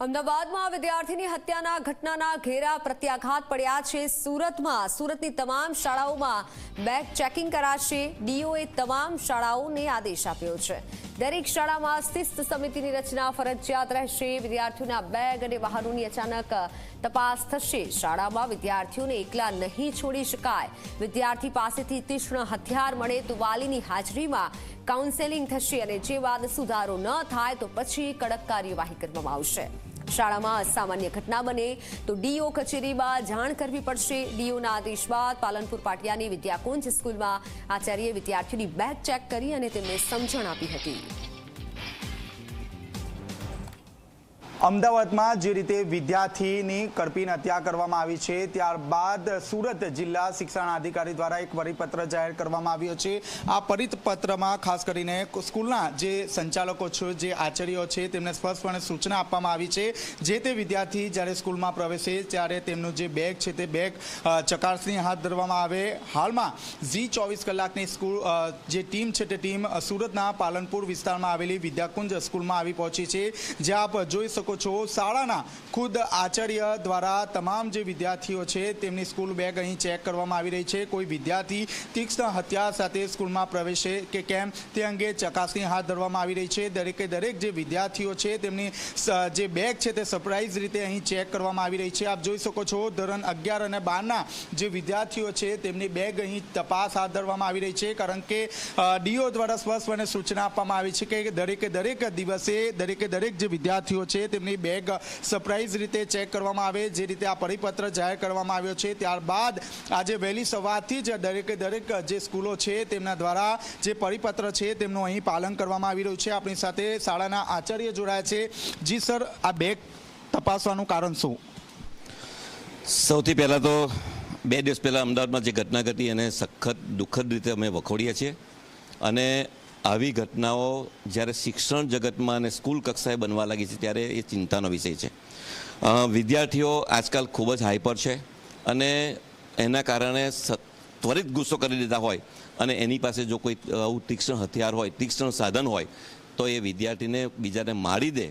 અમદાવાદમાં વિદ્યાર્થીની હત્યાના ઘટનાના ઘેરા પ્રત્યાઘાત પડ્યા છે. સુરતમાં સુરતની તમામ શાળાઓમાં બેગ ચેકિંગ કરાશે. ડીઓએ તમામ શાળાઓને આદેશ આપ્યો છે. દરેક શાળામાં શિસ્ત સમિતિની રચના, ફરજિયાત રહેશે. વિદ્યાર્થીઓના બેગ અને વાહનોની અચાનક તપાસ થશે. શાળામાં વિદ્યાર્થીઓને એકલા નહીં છોડી શકાય. વિદ્યાર્થી પાસેથી તીક્ષ્ણ હથિયાર મળે તો વાલીની હાજરીમાં કાઉન્સેલિંગ થશે અને જે બાદ સુધારો ન થાય તો પછી કડક કાર્યવાહી કરવામાં આવશે. શાળામાં અસામાન્ય ઘટના બને તો ડીઓ કચેરીમાં જાણ કરવી પડશે. ડીઓના આદેશ બાદ પાલનપુર પાટિયાની વિદ્યાકુંજ સ્કૂલમાં આચાર્યએ વિદ્યાર્થીઓની બેગ ચેક કરી અને તેમને સમજણ આપી હતી. અમદાવાદમાં જે રીતે વિદ્યાર્થીની કરપીને હત્યા કરવામાં આવી છે, ત્યારબાદ સુરત જિલ્લા શિક્ષણ અધિકારી દ્વારા એક પરિપત્ર જાહેર કરવામાં આવ્યો છે. આ પરિપત્રમાં ખાસ કરીને સ્કૂલના જે સંચાલકો છે, જે આચાર્યો છે, તેમને સ્પષ્ટપણે સૂચના આપવામાં આવી છે. જે તે વિદ્યાર્થી જ્યારે સ્કૂલમાં પ્રવેશે, ત્યારે તેમનું જે બેગ છે તે બેગ ચકાસણી હાથ ધરવામાં આવે. હાલમાં ઝી ચોવીસ કલાકની સ્કૂલ જે ટીમ છે તે ટીમ સુરતના પાલનપુર વિસ્તારમાં આવેલી વિદ્યાકુંજ સ્કૂલમાં આવી પહોંચી છે. જ્યાં આપ જોઈ શકો છો. શાળાના ખુદ આચાર્ય દ્વારા તમામ જે વિદ્યાર્થીઓ છે, તેમની સ્કૂલ બેગ અહીં ચેક કરવામાં આવી રહી છે. કોઈ વિદ્યાર્થી તીક્ષ્ણ હથિયાર સાથે સ્કૂલમાં પ્રવેશે કે કેમ, તે અંગે ચકાસણી હાથ ધરવામાં આવી રહી છે. દરેકે દરેક જે વિદ્યાર્થીઓ છે, તેમની જે બેગ છે, તે સરપ્રાઇઝ રીતે અહીં ચેક કરવામાં આવી રહી છે. આપ જોઈ શકો છો, ધોરણ અગિયાર અને બારના જે વિદ્યાર્થીઓ છે, તેમની બેગ અહીં તપાસ હાથ ધરવામાં આવી રહી છે, કારણ કે ડીઓ દ્વારા સ્પષ્ટપણે સૂચના આપવામાં આવી છે કે દરેકે દરેક દિવસે દરેકે દરેક જે વિદ્યાર્થીઓ છે તેમની બેગ સરપ્રાઇઝ રીતે ચેક કરવામાં આવે, જે રીતે આ પરિપત્ર જાહેર કરવામાં આવ્યો છે. ત્યારબાદ આજે વહેલી સવારથી જ દરેકે દરેક જે સ્કૂલો છે તેમના દ્વારા જે પરિપત્ર છે તેમનું અહીં પાલન કરવામાં આવી રહ્યું છે. આપણી સાથે શાળાના આચાર્ય જોડાયા છે. જી સર, આ બેગ તપાસવાનું કારણ શું? સૌથી પહેલાં તો બે દિવસ પહેલાં અમદાવાદમાં જે ઘટના ઘટી એને સખત દુઃખદ રીતે અમે વખોડીએ છીએ અને આવી ઘટનાઓ જ્યારે શિક્ષણ જગતમાં અને સ્કૂલ કક્ષાએ બનવા લાગી છે ત્યારે એ ચિંતાનો વિષય છે. વિદ્યાર્થીઓ આજકાલ ખૂબ જ હાઈપર છે અને એના કારણે ત્વરિત ગુસ્સો કરી દીધા હોય અને એની પાસે જો કોઈ આવું તીક્ષ્ણ હથિયાર હોય, તીક્ષ્ણ સાધન હોય, તો એ વિદ્યાર્થીને બીજાને મારી દે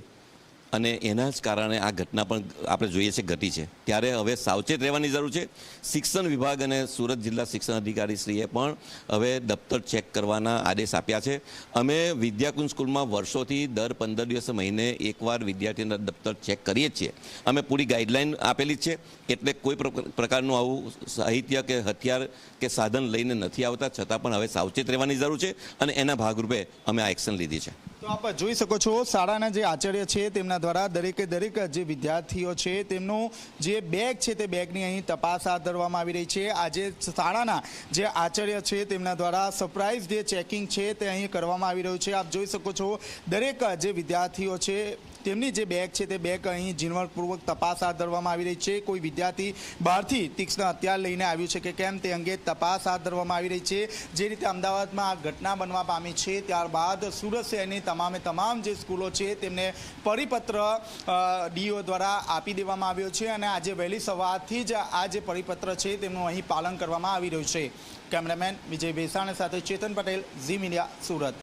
અને એના જ કારણે આ ઘટના પણ આપણે જોઈએ છે ઘટી છે. ત્યારે હવે સાવચેત રહેવાની જરૂર છે. શિક્ષણ વિભાગ અને સુરત જિલ્લા શિક્ષણ અધિકારીશ્રીએ પણ હવે દફતર ચેક કરવાના આદેશ આપ્યા છે. અમે વિદ્યાકુંજ સ્કૂલમાં વર્ષોથી દર પંદર દિવસ મહિને એકવાર વિદ્યાર્થીના દફતર ચેક કરીએ છીએ. અમે પૂરી ગાઈડલાઈન આપેલી છે એટલે કોઈ પ્ર- પ્રકારનું આવું સાહિત્ય કે હથિયાર કે સાધન લઈને નથી આવતા, છતાં પણ હવે સાવચેત રહેવાની જરૂર છે અને એના ભાગરૂપે અમે આ એક્શન લીધી છે. તો આપ જોઈ શકો છો, શાળાના જે આચાર્ય છે, તેમના દ્વારા દરેકે દરેક જે વિદ્યાર્થીઓ છે, તેમનું જે બેગ છે તે બેગની અહીં તપાસ હાથ ધરવામાં આવી રહી છે. આજે શાળાના જે આચાર્ય છે તેમના દ્વારા સરપ્રાઇઝ જે ચેકિંગ છે તે અહીં કરવામાં આવી રહ્યું છે. આપ જોઈ શકો છો, દરેક જે વિદ્યાર્થીઓ છે તેમની જે બેગ છે તે બેગ અહીં ઝીણવટપૂર્વક તપાસ હાથ ધરવામાં આવી રહી છે. કોઈ વિદ્યાર્થી બહારથી તીક્ષ્ણ હથિયાર લઈને આવ્યું છે કે કેમ તે અંગે તપાસ હાથ ધરવામાં આવી રહી છે. જે રીતે અમદાવાદમાં આ ઘટના બનવા પામી છે, ત્યારબાદ સુરત શહેરની તમામે તમામ જે સ્કૂલો છે તેમને પરિપત્ર ડીઓ દ્વારા આપી દેવામાં આવ્યો છે અને આજે વહેલી સવારથી જ આ જે પરિપત્ર છે તેમનું અહીં પાલન કરવામાં આવી રહ્યું છે. કેમેરામેન વિજય ભેસાણ સાથે ચેતન પટેલ, ઝી મીડિયા, સુરત.